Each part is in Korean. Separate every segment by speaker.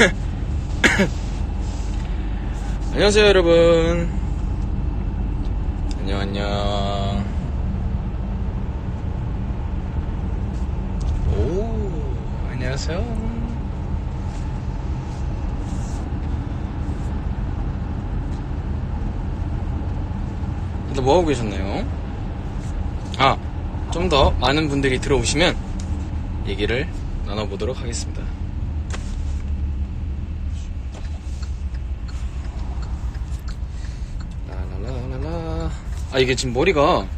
Speaker 1: 안녕하세요 여러분 안녕 안녕 오 안녕하세요 다들 뭐하고 계셨나요? 아, 좀 더 많은 분들이 들어오시면 얘기를 나눠보도록 하겠습니다. 라라라라라. 아, 이게 지금 머리가,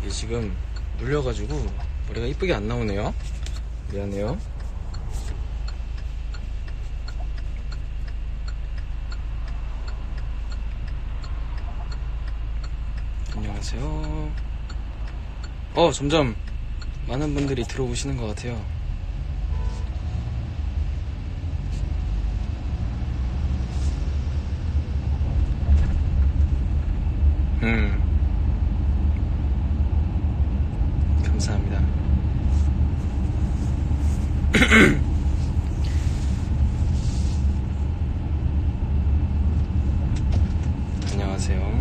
Speaker 1: 이게 지금 눌려가지고 머리가 이쁘게 안 나오네요. 미안해요. 안녕하세요. 어, 점점 많은 분들이 들어오시는 것 같아요. 음. 감사합니다. 안녕하세요.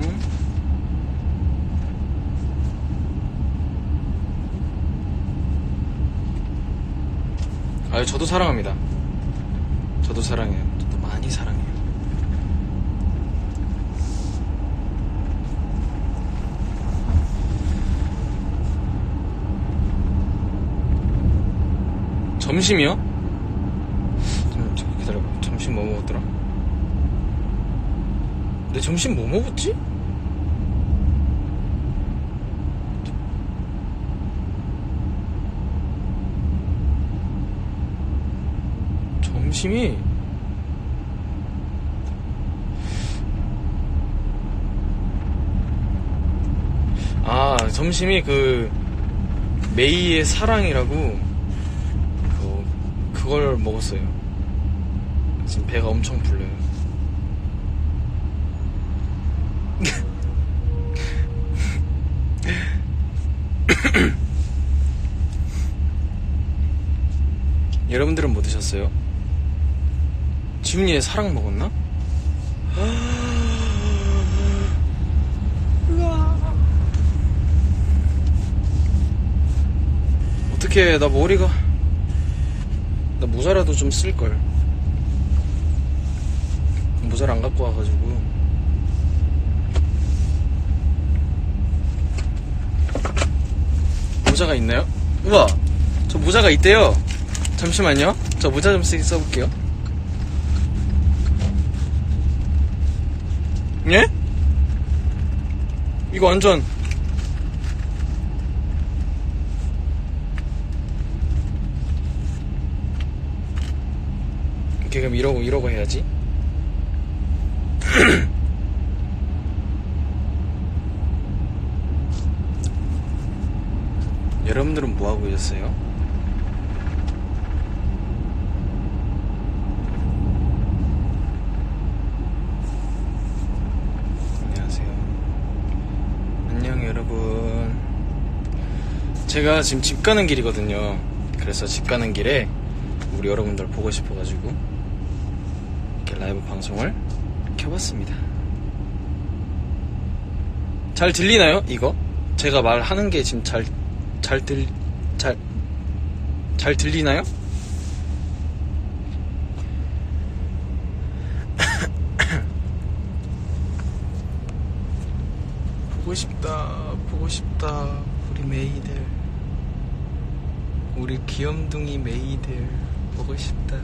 Speaker 1: 아유, 저도 사랑합니다. 저도 사랑해요. 저도 많이 사랑해요. 점심이요? 좀, 좀 기다려봐. 점심 뭐 먹었더라? 내 점심 뭐 먹었지? 점심이 아 점심이 그 메이의 사랑이라고 그 그걸 먹었어요. 지금 배가 엄청 불러요. 여러분들은 뭐 드셨어요? 지훈이의 사랑 먹었나? 어떻게 나 머리가 나 모자라도 좀 쓸걸. 모자를 안 갖고 와가지고. 모자가 있나요? 우와! 저 모자가 있대요. 잠시만요. 저 모자 좀 쓰- 써볼게요 예? 이거 완전 이렇게 그럼 이러고 이러고 해야지 여러분들은 뭐 하고 계셨어요? 안녕 여러분. 제가 지금 집 가는 길이거든요. 그래서 집 가는 길에 우리 여러분들 보고 싶어가지고 이렇게 라이브 방송을 켜봤습니다. 잘 들리나요? 이거? 제가 말하는 게 지금 잘, 잘 들, 잘, 잘 들리나요? 보고 싶다, 보고 싶다, 우리 메이들. 우리 귀염둥이 메이들, 보고 싶다.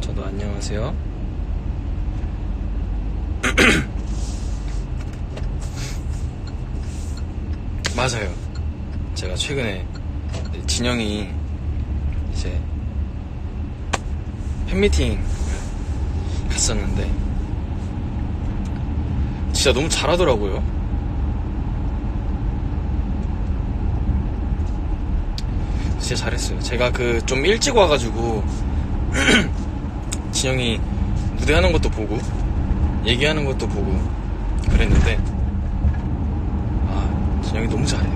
Speaker 1: 저도 안녕하세요. 맞아요. 제가 최근에 진영이 이제 팬미팅 갔었는데 진짜 너무 잘하더라고요. 진짜 잘했어요. 제가 그 좀 일찍 와가지고 진영이 무대하는 것도 보고 얘기하는 것도 보고 그랬는데 아 준영이 너무 잘해.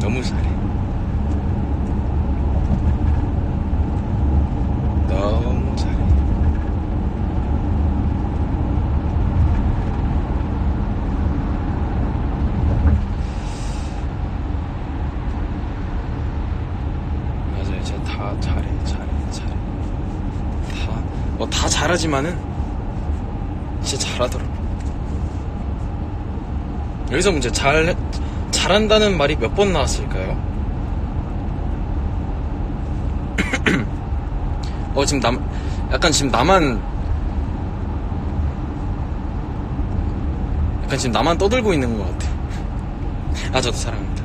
Speaker 1: 너무 잘해. 너무 잘해. 맞아요. 제가 다 잘해, 잘해, 잘해. 다, 뭐 다 잘하지만은 진짜 잘하더라고. 여기서 문제 잘 잘한다는 말이 몇 번 나왔을까요? 어 지금 남 약간 지금 나만 약간 지금 나만 떠들고 있는 것 같아. 아 저도 사랑합니다.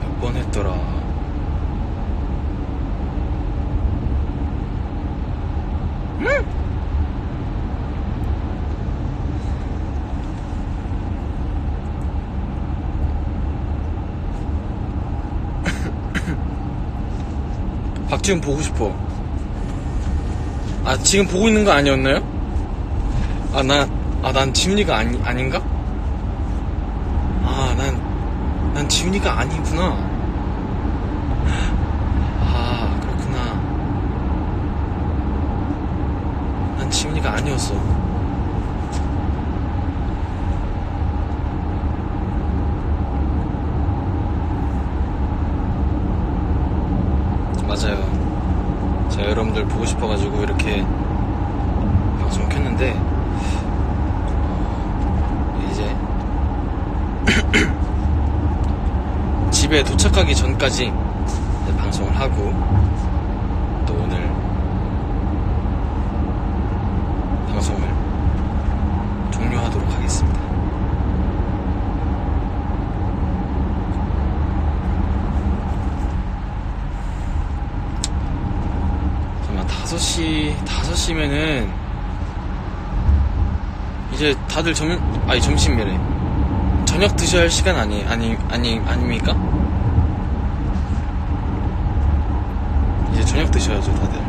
Speaker 1: 몇 번 했더라. 박 지훈 보고 싶어. 아, 지금 보고 있는 거 아니었나요? 아, 나, 아, 난 지훈이가 아니, 아닌가? 아, 난, 난 지훈이가 아니구나. 아, 그렇구나. 난 지훈이가 아니었어. 맞아요. 제가 여러분들 보고 싶어가지고 이렇게 방송 켰는데, 어, 이제 집에 도착하기 전까지 방송을 하고 또 오늘 방송을 종료하도록 하겠습니다. 잠깐만 5시 5시면은 이제 다들 점 아니 점심이래. 저녁 드셔야 할 시간 아니 아니 아니 아닙니까? 이제 저녁 드셔야죠 다들.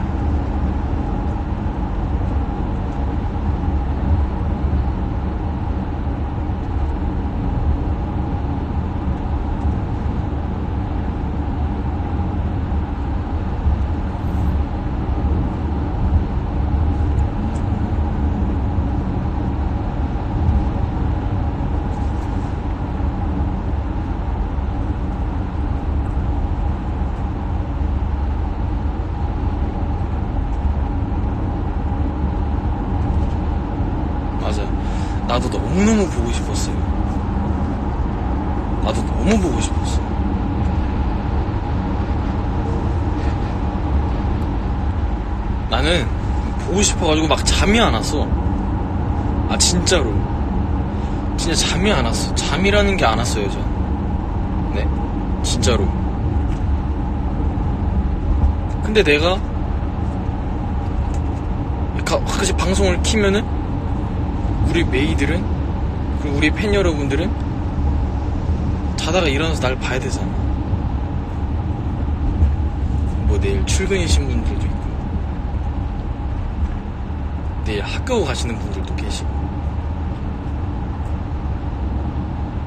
Speaker 1: 맞아. 나도 너무너무 보고 싶었어요. 나도 너무 보고 싶었어. 나는 보고 싶어가지고 막 잠이 안 왔어. 아, 진짜로. 진짜 잠이 안 왔어. 잠이라는 게 안 왔어요, 전. 네. 진짜로. 근데 내가 가, 가끔씩 방송을 키면은 우리 메이들은 그리고 우리 팬 여러분들은 자다가 일어나서 날 봐야 되잖아. 뭐 내일 출근이신 분들도 내일 학교 가시는 분들도 계시고.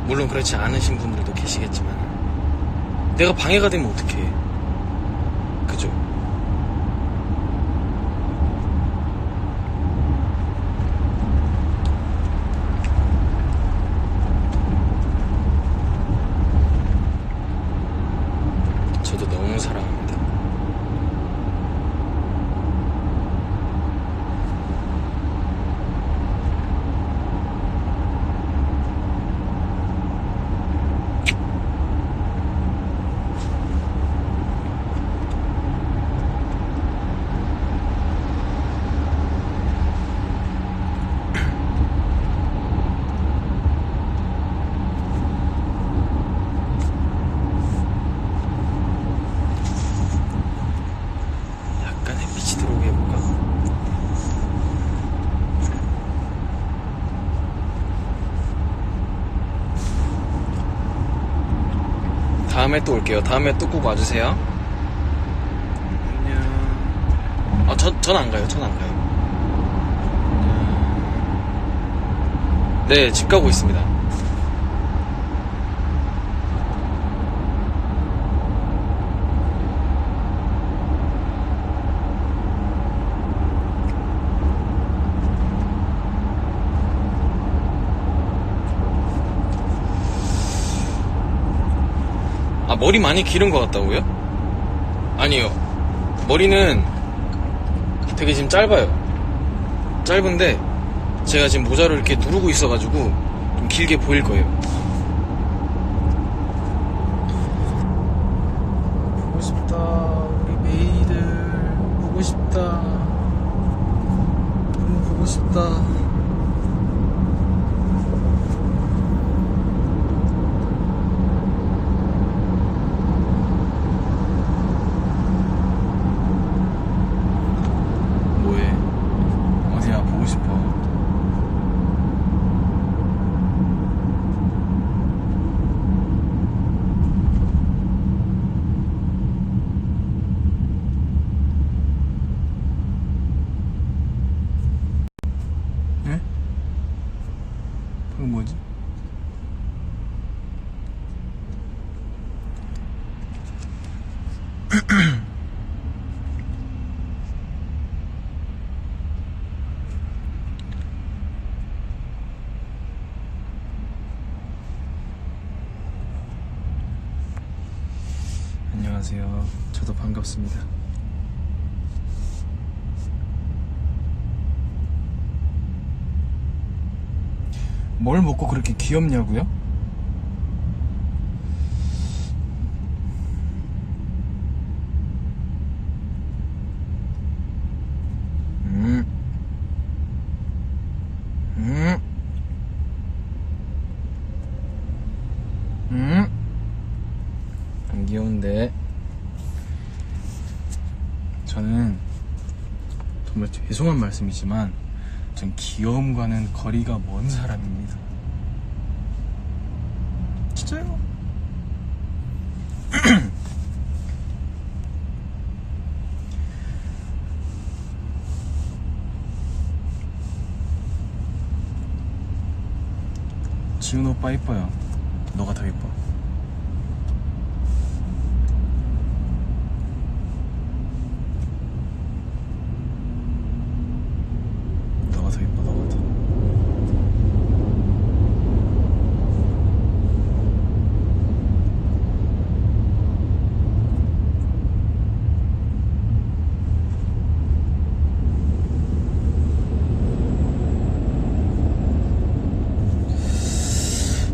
Speaker 1: 물론 그렇지 않으신 분들도 계시겠지만. 내가 방해가 되면 어떡해 그죠? 저도 너무 사랑합니다. 약간 햇빛이 들어오게 해볼까? 다음에 또 올게요. 다음에 또 꼭 와주세요. 안녕. 아, 전, 전안 가요. 전 안 가요. 네, 집 가고 있습니다. 머리 많이 기른 것 같다고요? 아니요. 머리는 되게 지금 짧아요. 짧은데 제가 지금 모자를 이렇게 누르고 있어가지고 좀 길게 보일 거예요. 보고 싶다. 우리 메이들 보고 싶다. 너무 보고 싶다. 뭐해? 어디야? 보고 싶어. 예? 방금 뭐지? 안녕하세요. 저도 반갑습니다. 뭘 먹고 그렇게 귀엽냐고요? 음. 음. 음. 안 귀여운데. 저는 정말 죄송한 말씀이지만 전 귀여움과는 거리가 먼 사람입니다. 진짜요? 지훈 오빠 이뻐요. 너가 더 이뻐. 너가 더 이뻐, 너가 더.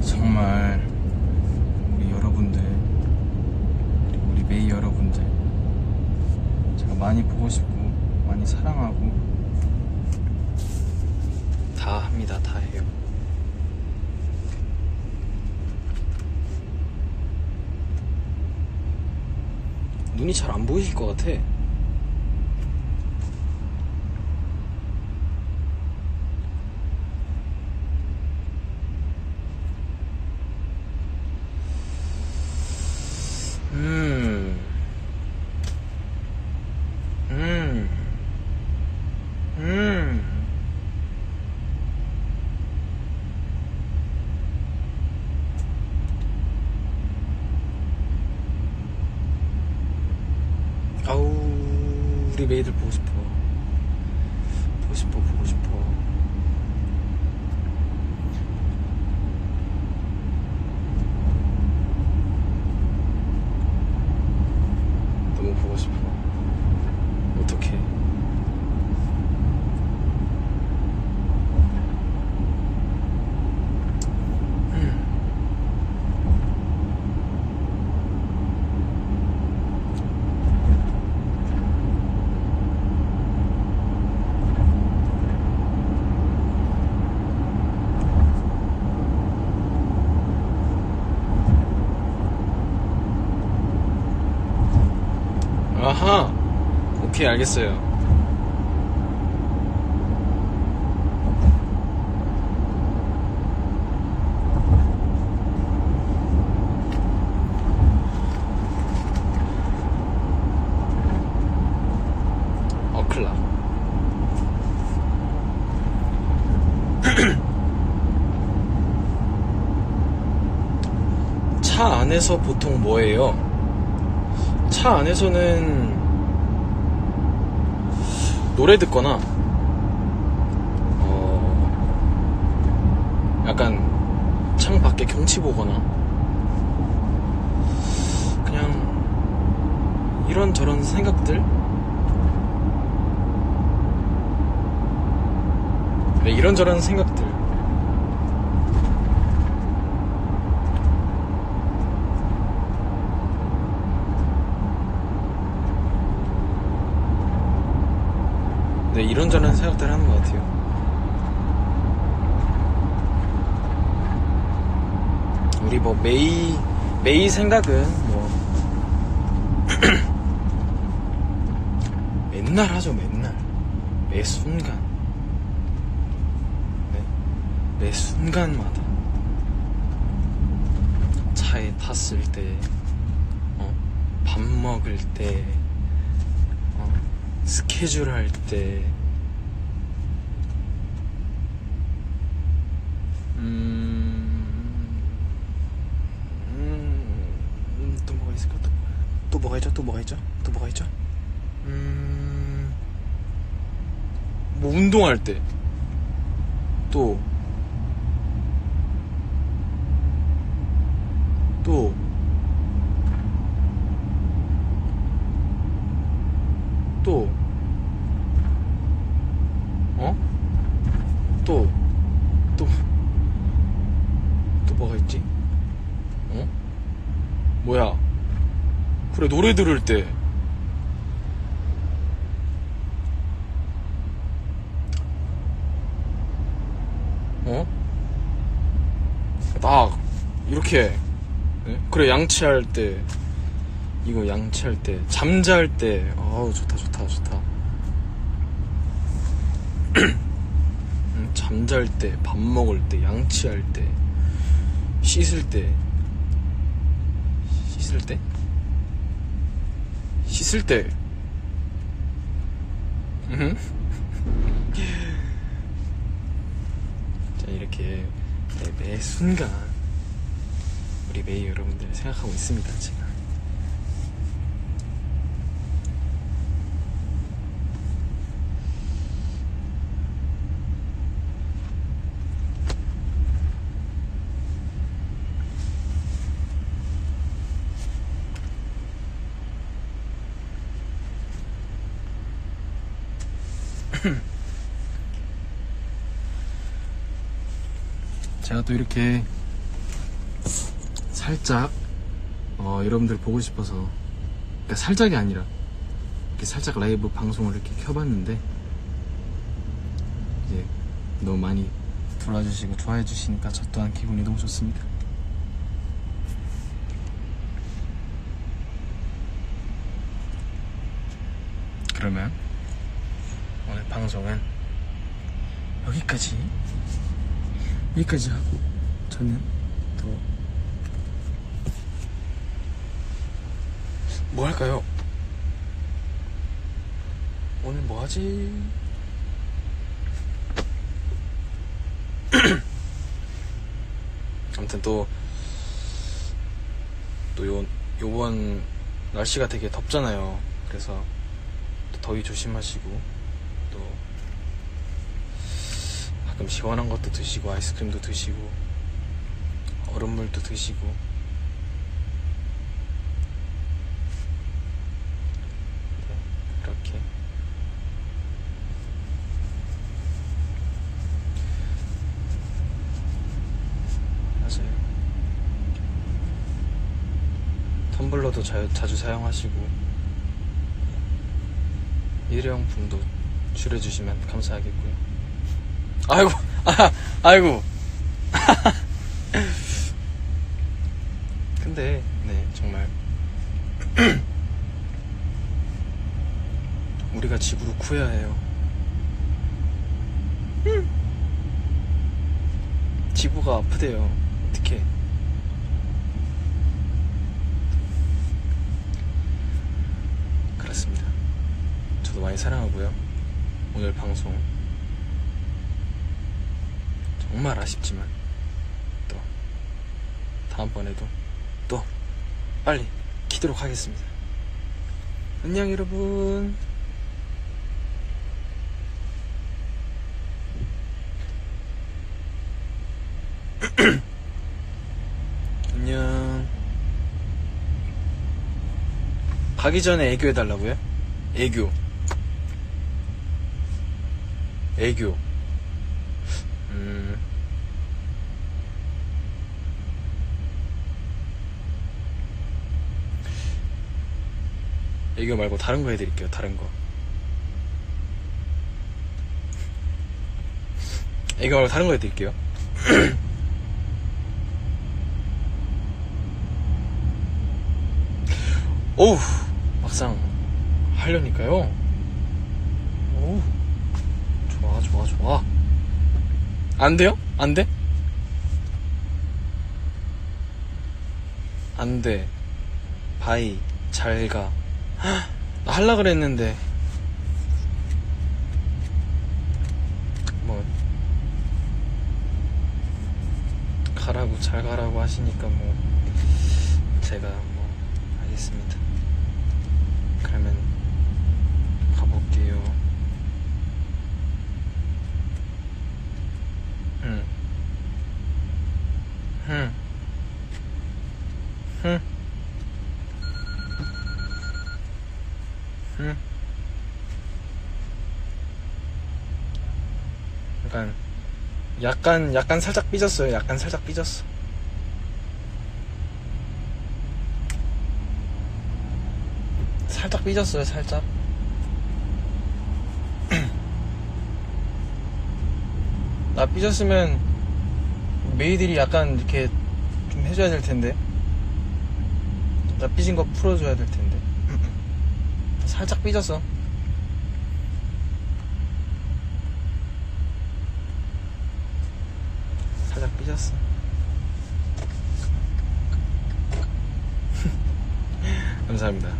Speaker 1: 정말 우리 여러분들 그리고 우리 메이 여러분들 제가 많이 보고 싶고 많이 사랑하고 다 합니다 다 해요 눈이 잘 안 보이실 것 같아 음. 음. 음. 아우, 우리 메이들 보고 싶어. 아하 오케이 알겠어요 어, 차 안에서 보통 뭐예요? 차 안에서는 노래 듣거나 어 약간 창 밖에 경치 보거나 그냥 이런저런 생각들? 네, 이런저런 생각들 네, 이런저런 생각들 하는 것 같아요. 우리 뭐 메이 메이 생각은 뭐 맨날 하죠 맨날 매 순간 네? 매 순간마다 차에 탔을 때 어? 밥 먹을 때 어? 스케줄 할 때, 음, 음, 또 뭐가 있을까? 또, 또 뭐가 있죠? 또 뭐가 있죠? 또 뭐가 있죠? 음, 뭐 운동할 때, 또, 또, 또, 어? 또, 또, 또 뭐가 있지? 어? 뭐야? 그래, 노래 들을 때. 어? 딱, 이렇게. 네? 그래, 양치할 때. 이거 양치할 때, 잠잘 때, 아우, 좋다, 좋다, 좋다. 음, 잠잘 때, 밥 먹을 때, 양치할 때, 씻을 때, 씻을 때? 씻을 때. 음. 자, 이렇게 네, 매 순간 우리 메이 여러분들 생각하고 있습니다, 제가. 제가 또 이렇게 살짝 어, 여러분들 보고 싶어서 그러니까 살짝이 아니라 이렇게 살짝 라이브 방송을 이렇게 켜봤는데 이제 너무 많이 들어와주시고 좋아해 주시니까 저 또한 기분이 너무 좋습니다. 그러면 오늘 방송은 여기까지 여기까지 하고 저는 또 뭐 할까요? 오늘 뭐 하지? 아무튼 또, 또 요, 요번 날씨가 되게 덥잖아요. 그래서 또 더위 조심하시고, 또 가끔 시원한 것도 드시고, 아이스크림도 드시고, 얼음물도 드시고, 네, 이렇게. 맞아요. 텀블러도 자, 자주 사용하시고 일회용품도 줄여주시면 감사하겠고요. 아이고, 아, 아이고. 근데 네 정말 우리가 지구를 구해야 해요. 지구가 아프대요. 어떻게? 그렇습니다. 저도 많이 사랑하고요. 오늘 방송 정말 아쉽지만 또 다음번에도 또 빨리 키도록 하겠습니다. 안녕 여러분. 안녕. 가기 전에 애교 해달라고요? 애교. 애교. 음. 애교 말고 다른 거 해드릴게요, 다른 거. 애교 말고 다른 거 해드릴게요. 오우, 막상 하려니까요. 오우, 좋아, 좋아. 안 돼요? 안 돼? 안 돼. 바이, 잘 가. 나 할라 그랬는데. 뭐, 가라고, 잘 가라고 하시니까 뭐, 제가 뭐, 알겠습니다. 그러면, 가볼게요. 응. 응. 응. 응. 약간, 약간, 약간 살짝 삐졌어요. 약간 살짝 삐졌어. 살짝 삐졌어요, 살짝. 나 삐졌으면 메이들이 약간 이렇게 좀 해줘야 될 텐데. 나 삐진 거 풀어줘야 될 텐데. 살짝 삐졌어. 살짝 삐졌어. 감사합니다.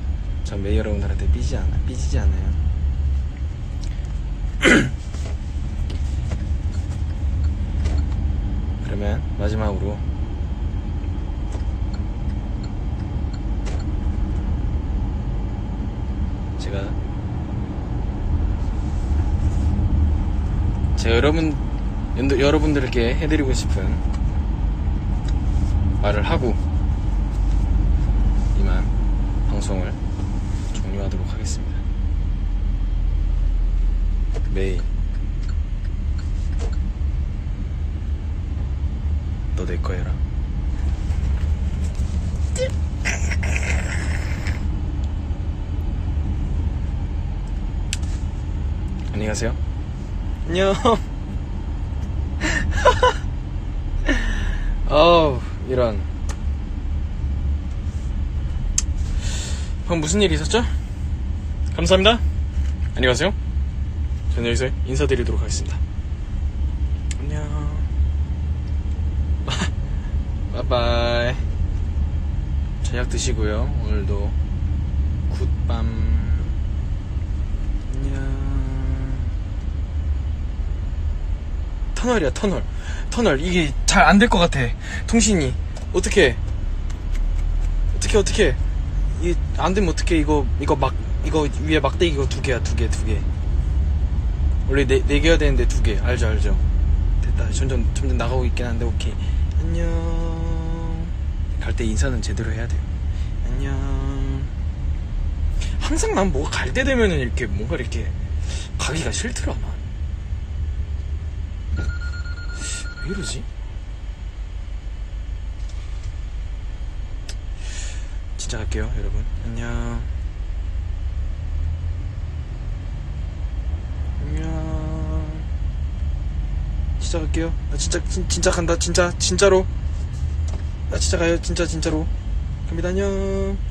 Speaker 1: 전 메이 여러분들한테 삐지 않아, 삐지지 않아요. 그러면 마지막으로 제가 제가 여러분 여러분들께 해드리고 싶은 말을 하고 이만 방송을 종료하도록 하겠습니다. 매일 너내거 해라. 안녕히 가세요. 안녕. 어우, 이런. 방금 무슨 일이 있었죠? 감사합니다. 안녕히 가세요. 저는 여기서 인사드리도록 하겠습니다. 안녕. 빠빠이. 저녁 드시고요. 오늘도 굿밤. 안녕. 터널이야, 터널. 터널. 이게 잘 안 될 것 같아. 통신이. 어떻게? 어떻게, 어떻게? 이게 안 되면 어떻게, 이거, 이거 막, 이거 위에 막대기 이거 두 개야, 두 개, 두 개. 원래 네, 네 개여야 되는데 두 개. 알죠, 알죠? 됐다. 점점, 점점 나가고 있긴 한데, 오케이. 안녕. 갈 때 인사는 제대로 해야 돼요. 안녕. 항상 난 뭐가 갈때 되면은 이렇게 뭔가 이렇게 가기가 싫더라, 난. 왜 이러지? 진짜 갈게요, 여러분. 안녕. 안녕. 진짜 갈게요. 나 진짜, 진, 진짜 간다. 진짜, 진짜로. 나 진짜 가요. 진짜, 진짜로. 갑니다. 안녕.